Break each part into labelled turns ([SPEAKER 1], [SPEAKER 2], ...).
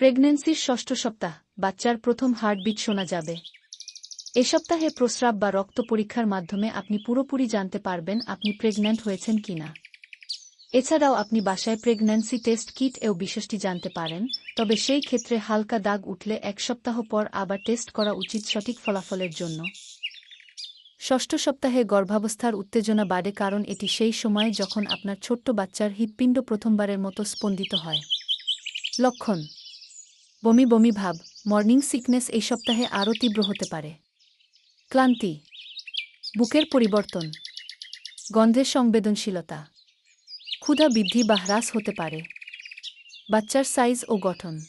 [SPEAKER 1] প্রেগন্যান্সির ষষ্ঠ সপ্তাহ, বাচ্চার প্রথম হার্টবিট শোনা যাবে। এ সপ্তাহে প্রস্রাব বা রক্ত পরীক্ষার মাধ্যমে আপনি পুরোপুরি জানতে পারবেন আপনি প্রেগন্যান্ট হয়েছেন কিনা। এছাড়াও আপনি বাসায় প্রেগন্যান্সি টেস্ট কিট এও বিশেষটি জানতে পারেন, তবে সেই ক্ষেত্রে হালকা দাগ উঠলে এক সপ্তাহ পর আবার টেস্ট করা উচিত সঠিক ফলাফলের জন্য। ষষ্ঠ সপ্তাহে গর্ভাবস্থার উত্তেজনা বাড়ে কারণ এটি সেই সময় যখন আপনার ছোট্ট বাচ্চার হৃৎপিণ্ড প্রথমবারের মতো স্পন্দিত হয়। লক্ষণ বমি বমি ভাব, মর্নিং সিকনেস এই সপ্তাহে আরও তীব্র হতে পারে। ক্লান্তি, বুকের পরিবর্তন, গন্ধের সংবেদনশীলতা, ক্ষুধা বৃদ্ধি বা হ্রাস হতে পারে। বাচ্চার সাইজ ও গঠন।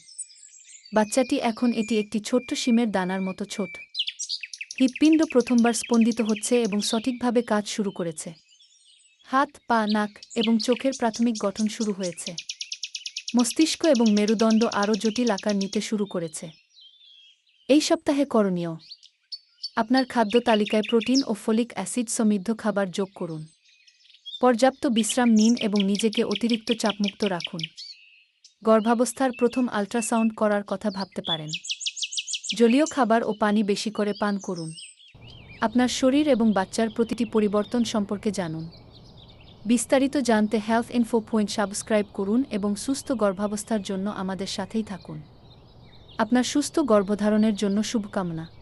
[SPEAKER 1] বাচ্চাটি এখন এটি একটি ছোট্ট শিমের দানার মতো ছোট। হৃৎপিণ্ড প্রথমবার স্পন্দিত হচ্ছে এবং সঠিকভাবে কাজ শুরু করেছে। হাত, পা, নাক এবং চোখের প্রাথমিক গঠন শুরু হয়েছে। মস্তিষ্ক এবং মেরুদণ্ড আরও জটিল আকার নিতে শুরু করেছে। এই সপ্তাহে করণীয়। আপনার খাদ্য তালিকায় প্রোটিন ও ফলিক অ্যাসিড সমৃদ্ধ খাবার যোগ করুন। পর্যাপ্ত বিশ্রাম নিন এবং নিজেকে অতিরিক্ত চাপমুক্ত রাখুন। গর্ভাবস্থার প্রথম আল্ট্রাসাউন্ড করার কথা ভাবতে পারেন। জলীয় খাবার ও পানি বেশি করে পান করুন। আপনার শরীর এবং বাচ্চার প্রতিটি পরিবর্তন সম্পর্কে জানুন। বিস্তারিত জানতে হেলথ ইনফো পয়েন্ট সাবস্ক্রাইব করুন এবং সুস্থ গর্ভাবস্থার জন্য আমাদের সাথেই থাকুন। আপনার সুস্থ গর্ভধারণের জন্য শুভকামনা।